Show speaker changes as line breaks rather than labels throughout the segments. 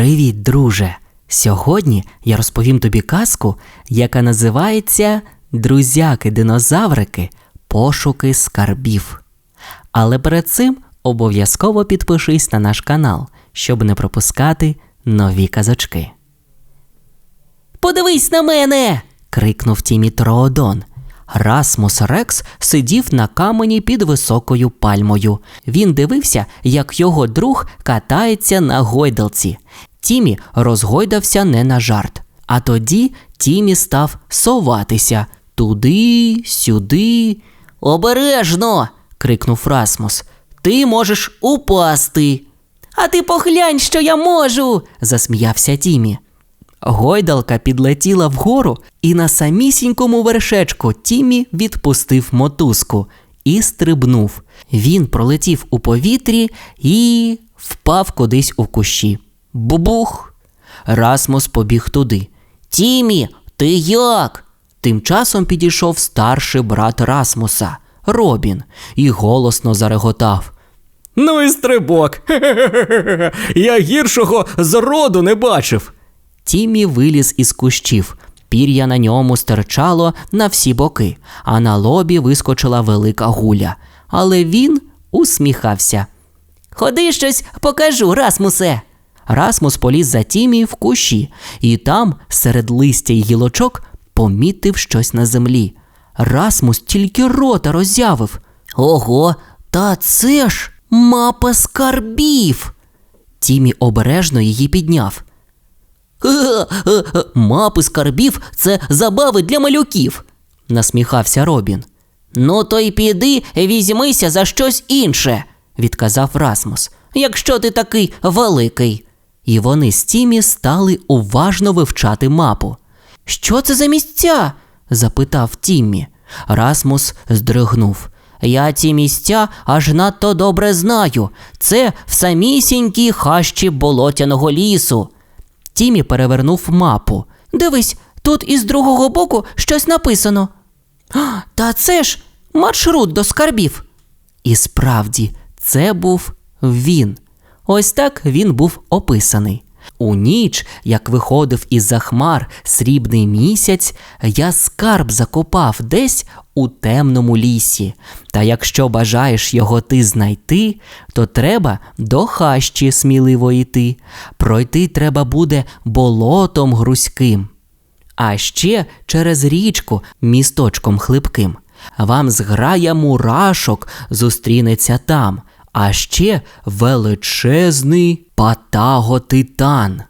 Привіт, друже! Сьогодні я розповім тобі казку, яка називається Друзяки-динозаврики Пошуки скарбів. Але перед цим обов'язково підпишись на наш канал, щоб не пропускати нові казочки. Подивись на мене. крикнув Тімі Троодон. Расмус Рекс сидів на камені під високою пальмою. Він дивився, як його друг катається на гойдалці. Тімі розгойдався не на жарт. А тоді Тімі став соватися туди, сюди. Обережно. крикнув Расмус. Ти можеш упасти. А ти поглянь, що я можу. засміявся Тімі. Гойдалка підлетіла вгору, і на самісінькому вершечку Тімі відпустив мотузку і стрибнув. Він пролетів у повітрі і впав кудись у кущі. Бубух! Расмус побіг туди. Тімі, ти як? Тим часом підійшов старший брат Расмуса, Робін, і голосно зареготав.
Ну і стрибок. Хе-хе-хе. Я гіршого зроду не бачив.
Тімі виліз із кущів. Пір'я на ньому стирчало на всі боки, а на лобі вискочила велика гуля. Але він усміхався. Ходи щось покажу, Расмусе. Расмус поліз за Тімі в кущі, і там, серед листя й гілочок, помітив щось на землі. Расмус тільки рота роззявив. Ого, та це ж мапа скарбів. Тімі обережно її підняв. «Ге-ге-ге, Мапи скарбів це забави для малюків, насміхався Робін. Ну, то й піди, візьмися за щось інше, відказав Расмус, якщо ти такий великий. І вони з Тімі стали уважно вивчати мапу. Що це за місця? запитав Тіммі. Расмус здригнув. Я ці місця аж надто добре знаю. Це в самісінькій хащі болотяного лісу. Тімі перевернув мапу. Дивись, тут із другого боку щось написано. Та це ж маршрут до скарбів. І справді, це був він. Ось так він був описаний. У ніч, як виходив із-за хмар срібний місяць, я скарб закопав десь у темному лісі. Та якщо бажаєш його ти знайти, то треба до хащі сміливо йти. Пройти треба буде болотом грузьким. А ще через річку місточком хлипким. Вам зграя мурашок зустрінеться там, а ще величезний патаго-титан.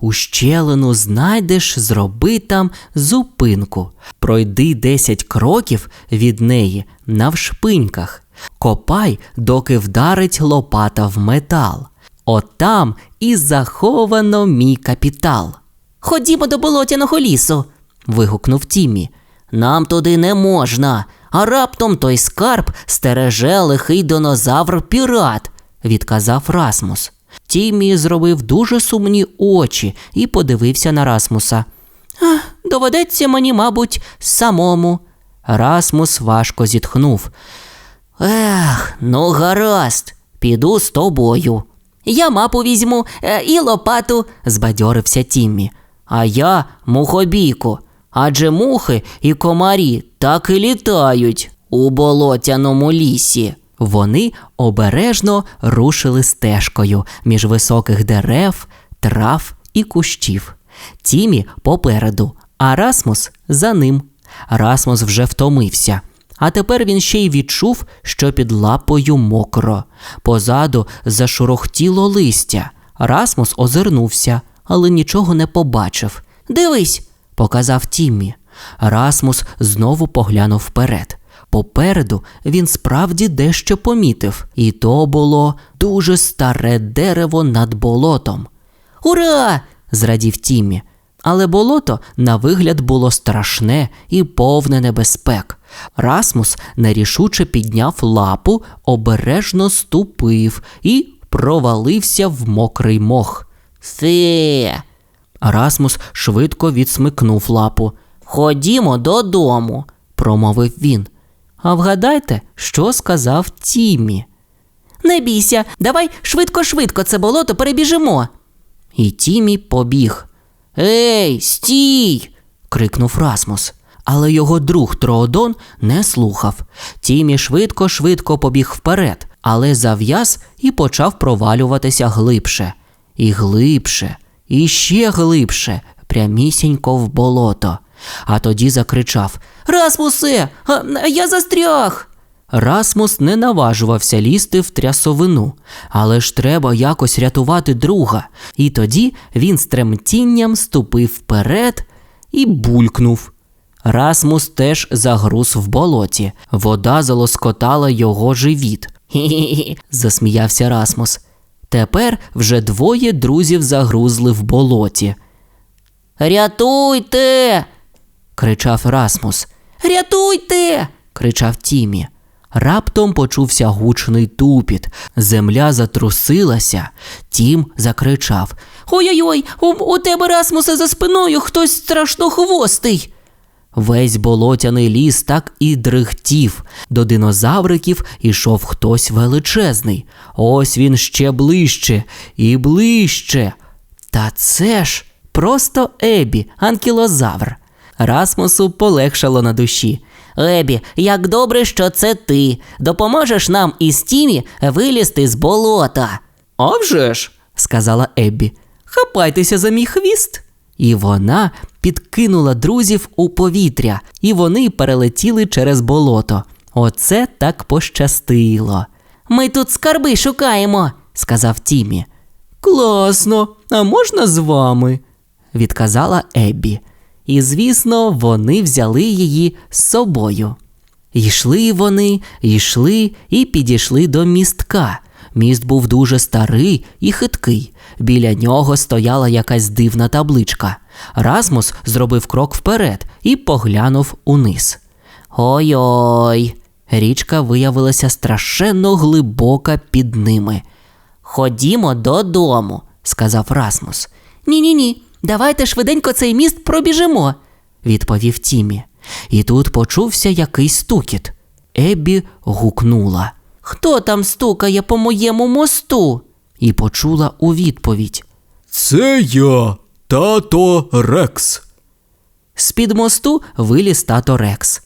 Ущелину знайдеш, зроби там зупинку. Пройди десять кроків від неї навшпиньках. Копай, доки вдарить лопата в метал. Отам і заховано мій капітал. Ходімо до болотяного лісу. вигукнув Тімі. Нам туди не можна, а раптом той скарб стереже лихий динозавр пірат, відказав Расмус. Тімі зробив дуже сумні очі і подивився на Расмуса. «А, доведеться мені, мабуть, самому. Расмус важко зітхнув. Ех, ну гаразд, піду з тобою. Я мапу візьму е, і лопату, збадьорився Тіммі. А я мухобійку, адже мухи і комарі так і літають у болотяному лісі. Вони обережно рушили стежкою між високих дерев, трав і кущів. Тімі попереду, а Расмус за ним. Расмус вже втомився. А тепер він ще й відчув, що під лапою мокро. Позаду зашурохтіло листя. Расмус озирнувся, але нічого не побачив. Дивись, показав Тіммі. Расмус знову поглянув вперед. Попереду він справді дещо помітив, і то було дуже старе дерево над болотом. Ура! зрадів Тіммі. Але болото на вигляд було страшне і повне небезпек. Расмус нерішуче підняв лапу, обережно ступив і провалився в мокрий мох. Фе. Расмус швидко відсмикнув лапу. Ходімо додому, промовив він. А вгадайте, що сказав Тіммі. Не бійся, давай швидко-швидко це болото перебіжимо. І Тімі побіг. Ей, стій! крикнув Расмус. Але його друг Троодон не слухав. Тімі швидко-швидко побіг вперед, але зав'яз і почав провалюватися глибше. І глибше, і ще глибше, прямісінько в болото. А тоді закричав Расмусе, я застряг. Расмус не наважувався лізти в трясовину, але ж треба якось рятувати друга. І тоді він з тремтінням ступив вперед і булькнув. Расмус теж загруз в болоті. Вода залоскотала його живіт. Хі-хі-хі, засміявся Расмус. Тепер вже двоє друзів загрузли в болоті. Рятуйте. кричав Расмус. Рятуйте. кричав Тімі. Раптом почувся гучний тупіт. Земля затрусилася. Тім закричав: Ой-ой-ой, у, у тебе Расмусе за спиною хтось страшнохвостий. Весь болотяний ліс так і дрихтів. До динозавриків ішов хтось величезний. Ось він ще ближче і ближче. Та це ж просто Ебі, анкілозавр. Расмусу полегшало на душі. Ебі, як добре, що це ти. Допоможеш нам із Тімі вилізти з болота.
А вже ж.
сказала Еббі. Хапайтеся за мій хвіст. І вона підкинула друзів у повітря, і вони перелетіли через болото. Оце так пощастило. Ми тут скарби шукаємо, сказав Тімі. Класно, а можна з вами? відказала Еббі. І, звісно, вони взяли її з собою. Йшли вони, йшли і підійшли до містка. Міст був дуже старий і хиткий. Біля нього стояла якась дивна табличка. Расмус зробив крок вперед і поглянув униз. Ой-ой. Річка виявилася страшенно глибока під ними. Ходімо додому, сказав Расмус. Ні, ні, ні. Давайте швиденько цей міст пробіжимо, відповів Тімі. І тут почувся якийсь стукіт. Еббі гукнула. Хто там стукає по моєму мосту? І почула у відповідь.
Це я, тато Рекс.
З-під мосту виліз тато Рекс.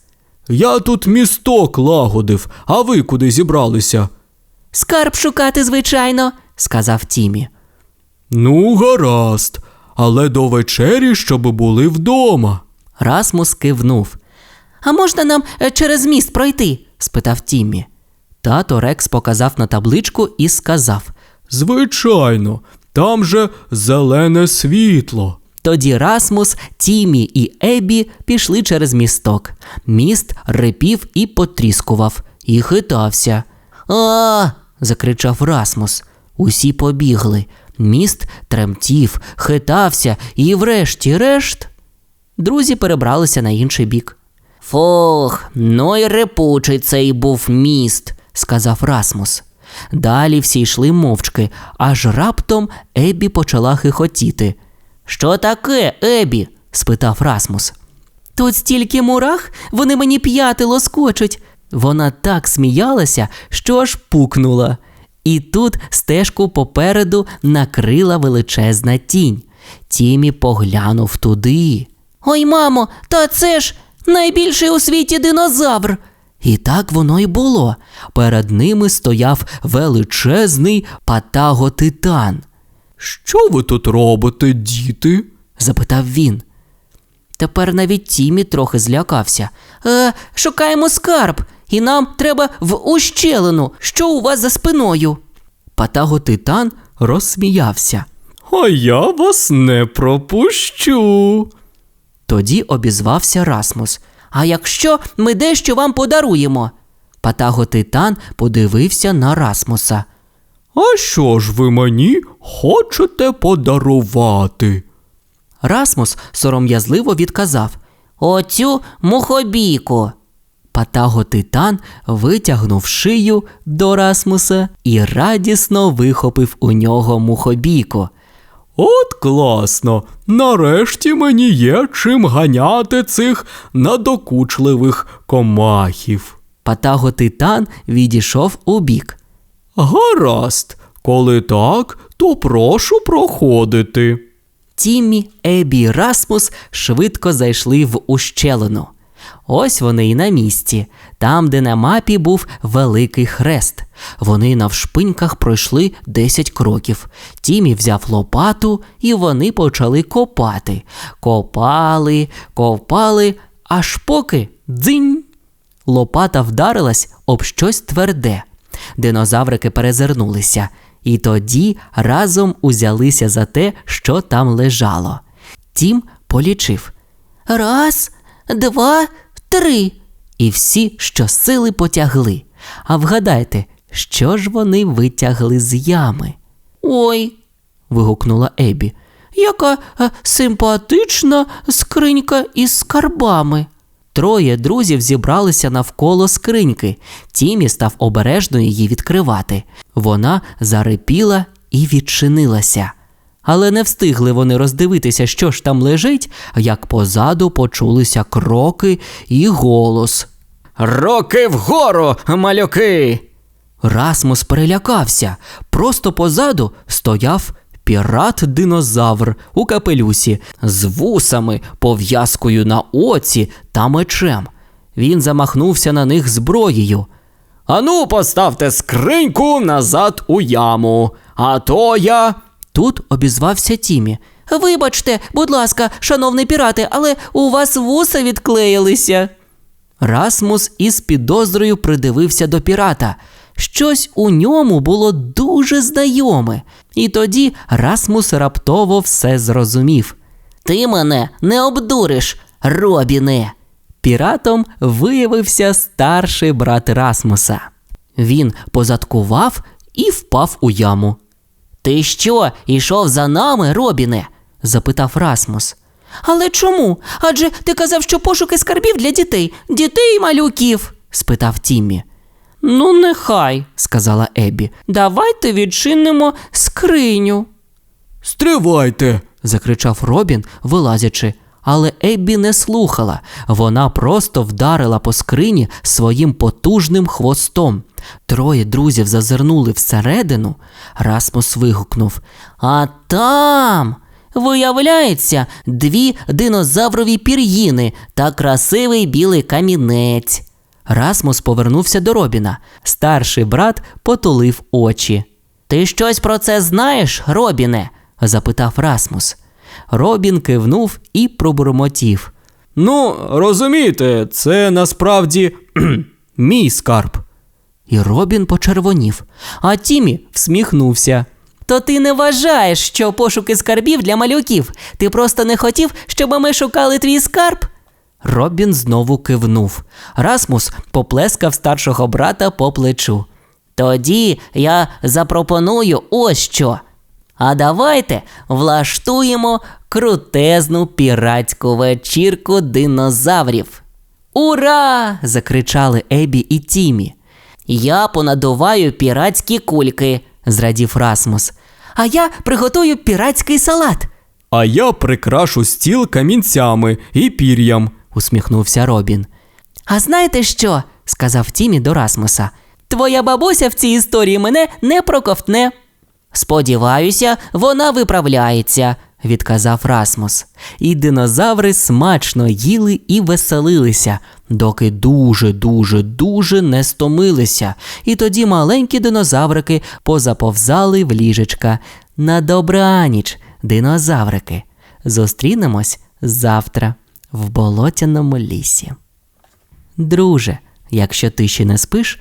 Я тут місток лагодив, а ви куди зібралися?
Скарб шукати, звичайно, сказав Тімі.
Ну, гаразд, але до вечері, щоб були вдома.
Расмус кивнув. А можна нам е, через міст пройти? спитав Тіммі. Тато Рекс показав на табличку і сказав.
Звичайно, там же зелене світло.
Тоді Расмус, Тімі і Ебі пішли через місток. Міст рипів і потріскував, і хитався. А. закричав Расмус. Усі побігли. Міст тремтів, хитався, і врешті-решт. Друзі перебралися на інший бік. Фух, ну й репучий цей був міст, сказав Расмус. Далі всі йшли мовчки, аж раптом Ебі почала хихотіти. Що таке, Ебі? спитав Расмус. Тут стільки мурах, вони мені п'яти лоскочуть. Вона так сміялася, що аж пукнула. І тут стежку попереду накрила величезна тінь. Тімі поглянув туди. Ой, мамо, та це ж найбільший у світі динозавр. І так воно й було. Перед ними стояв величезний патаготитан.
Що ви тут робите, діти?
запитав він. Тепер навіть Тімі трохи злякався. Е, шукаємо скарб, і нам треба в ущелину. Що у вас за спиною? Патаготитан розсміявся.
А я вас не пропущу.
Тоді обізвався Расмус. А якщо ми дещо вам подаруємо? Патаготитан подивився на Расмуса.
А що ж ви мені хочете подарувати?
Расмус сором'язливо відказав Оцю мухобійку. Патаготитан витягнув шию до Расмуса і радісно вихопив у нього мухобійку.
От класно! Нарешті мені є чим ганяти цих надокучливих комахів.
Патаготитан відійшов у бік.
Гаразд, коли так, то прошу проходити.
Тіммі, Ебі і Расмус швидко зайшли в ущелину. Ось вони і на місці, там, де на мапі був великий хрест. Вони навшпиньках пройшли 10 кроків. Тімі взяв лопату, і вони почали копати. Копали, копали, аж поки дзинь. Лопата вдарилась об щось тверде. Динозаврики перезирнулися, і тоді разом узялися за те, що там лежало. Тім полічив раз, два, три. І всі щосили потягли. А вгадайте, що ж вони витягли з ями? Ой. вигукнула Ебі. Яка е, симпатична скринька із скарбами. Троє друзів зібралися навколо скриньки. Тімі став обережно її відкривати. Вона зарипіла і відчинилася. Але не встигли вони роздивитися, що ж там лежить, як позаду почулися кроки і голос.
Роки вгору, малюки!
Расмус перелякався. Просто позаду стояв пірат-динозавр у капелюсі з вусами, пов'язкою на оці та мечем. Він замахнувся на них зброєю.
Ану, поставте скриньку назад у яму. А то я.
Тут обізвався Тімі. Вибачте, будь ласка, шановний пірате, але у вас вуса відклеїлися. Расмус із підозрою придивився до пірата. Щось у ньому було дуже знайоме. І тоді Расмус раптово все зрозумів. Ти мене не обдуриш, Робіне. Піратом виявився старший брат Расмуса. Він позадкував і впав у яму. Ти що, ішов за нами, Робіне? запитав Расмус. Але чому? Адже ти казав, що пошуки скарбів для дітей, дітей і малюків? спитав Тіммі. Ну, нехай, сказала Ебі. Давайте відчинимо скриню.
Стривайте.
закричав Робін, вилазячи. Але Еббі не слухала. Вона просто вдарила по скрині своїм потужним хвостом. Троє друзів зазирнули всередину. Расмус вигукнув: А там. Виявляється, дві динозаврові пір'їни та красивий білий камінець. Расмус повернувся до Робіна. Старший брат потулив очі. Ти щось про це знаєш, Робіне? запитав Расмус. Робін кивнув і пробурмотів.
Ну, розумієте, це насправді мій скарб.
І Робін почервонів, а Тімі всміхнувся. То ти не вважаєш, що пошуки скарбів для малюків. Ти просто не хотів, щоб ми шукали твій скарб? Робін знову кивнув. Расмус поплескав старшого брата по плечу. Тоді я запропоную ось що. А давайте влаштуємо крутезну піратську вечірку динозаврів. Ура! закричали Ебі і Тімі. Я понадуваю піратські кульки, зрадів Расмус. А я приготую піратський салат,
А я прикрашу стіл камінцями і пір'ям.
усміхнувся Робін. А знаєте що? сказав Тімі до Расмуса. Твоя бабуся в цій історії мене не проковтне. Сподіваюся, вона виправляється, відказав Расмус. І динозаври смачно їли і веселилися, доки дуже, дуже, дуже не стомилися. І тоді маленькі динозаврики позаповзали в ліжечка. На добраніч, динозаврики. Зустрінемось завтра в болотяному лісі. Друже, якщо ти ще не спиш,